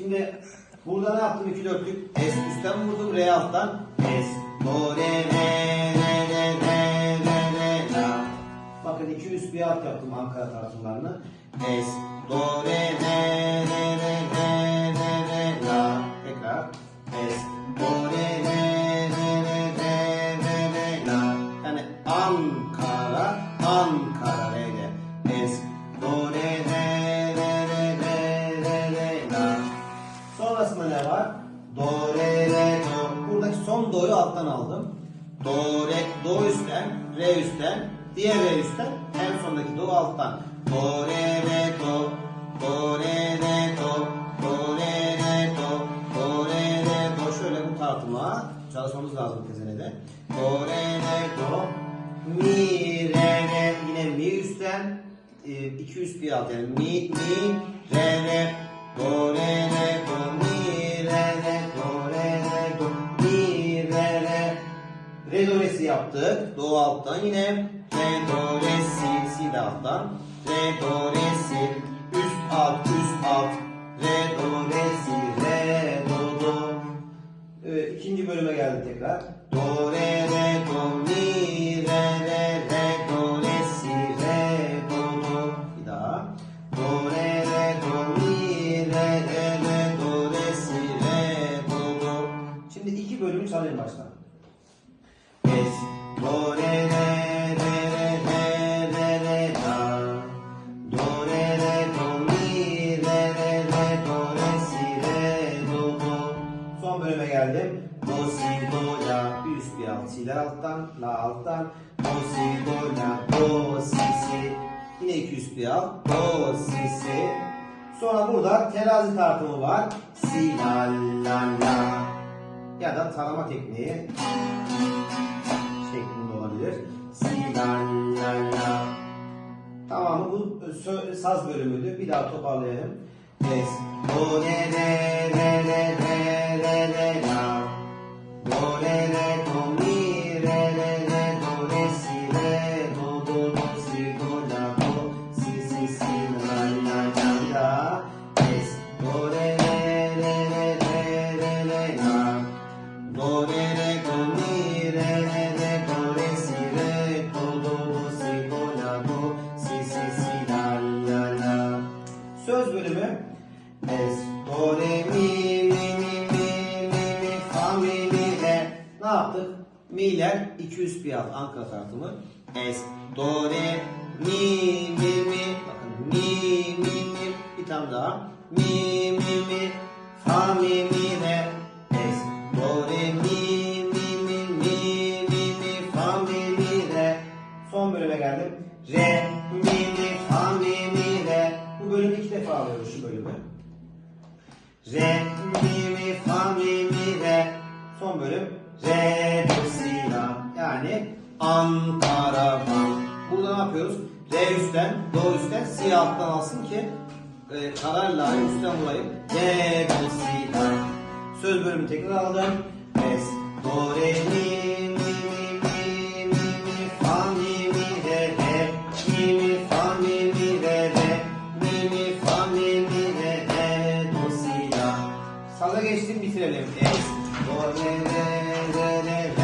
Şimdi burada ne yaptım? İki dörtlük. Es üstten vurdum. Re alttan. Es. Do, re, re, re, re, re, re, re, la. Bakın iki üst bir alt yaptım Ankara tartımlarını. Es. Do, re, re, re, re, re, re, re, la. Tekrar. Es. Do, re, re, re, re, re, re, re, la. Yani Ankara, Ankara reyle. Es. Son do'yu alttan aldım. Do, re, do üstten, re üstten, diğer re üstten, en sondaki do alttan. Do, re, re, do. Do, re, re, do. Do, re, re, do. Do, re, re, do. Şöyle bu tartıma çalışmamız lazım tezenede. Do, re, re, do. Mi, re, re. Yine mi üstten, e, iki üst bir alt yani mi, mi, re, re. Do, re, re, do, mi, Re, do, re, si yaptık. Do alttan yine. Re, do, re, si, de alttan. Re, do, re, si. Üst, alt, üst, alt. Re, do, re, si, re, do, do. Evet, ikinci bölüme geldik tekrar. Do, re, re, do, mi, re, re, re, do, re, si, re, do, do. Bir daha. Do, re, re, do, mi, re, re, re, do, re, si, re, do, do. Şimdi iki bölümü çalayım baştan. Si'ler alttan, la alttan. Do, si, do, la. Do, si, si. Yine iki üst bir alt. Do, si, si. Sonra burada terazi tartımı var. Si, la, la, la. Ya da tarama tekniği şeklinde olabilir. Si, la, la, la. Tamamı bu saz bölümüydü. Bir daha toparlayalım. Es, do, re, re, re, re, re, re, re, la. Do, re, re, Söz bölümü Es, do, re, mi, mi, mi, mi, fa, mi, re. Ne yaptık? Mi'ler 200 bir alt Ankara tartımı. Es, do, re, mi, mi, mi. Bakın mi, mi, mi. Bir tane daha. Mi, mi, mi, fa, mi, mi, re. Es, do, re, mi, Re, mi, mi, fa, mi, mi, re. Bu bölümü iki defa alıyoruz şu bölümü. Re, mi, mi, fa, mi, mi, re. Son bölüm. Re, do, si, la. Yani Ankara, Van. Burada ne yapıyoruz? Re üstten, do üstten, si alttan alsın ki e, karar la'yı üstten bulayım. Re, do, si, la. Söz bölümü tekrar aldım. Es, do, re, mi, si, la.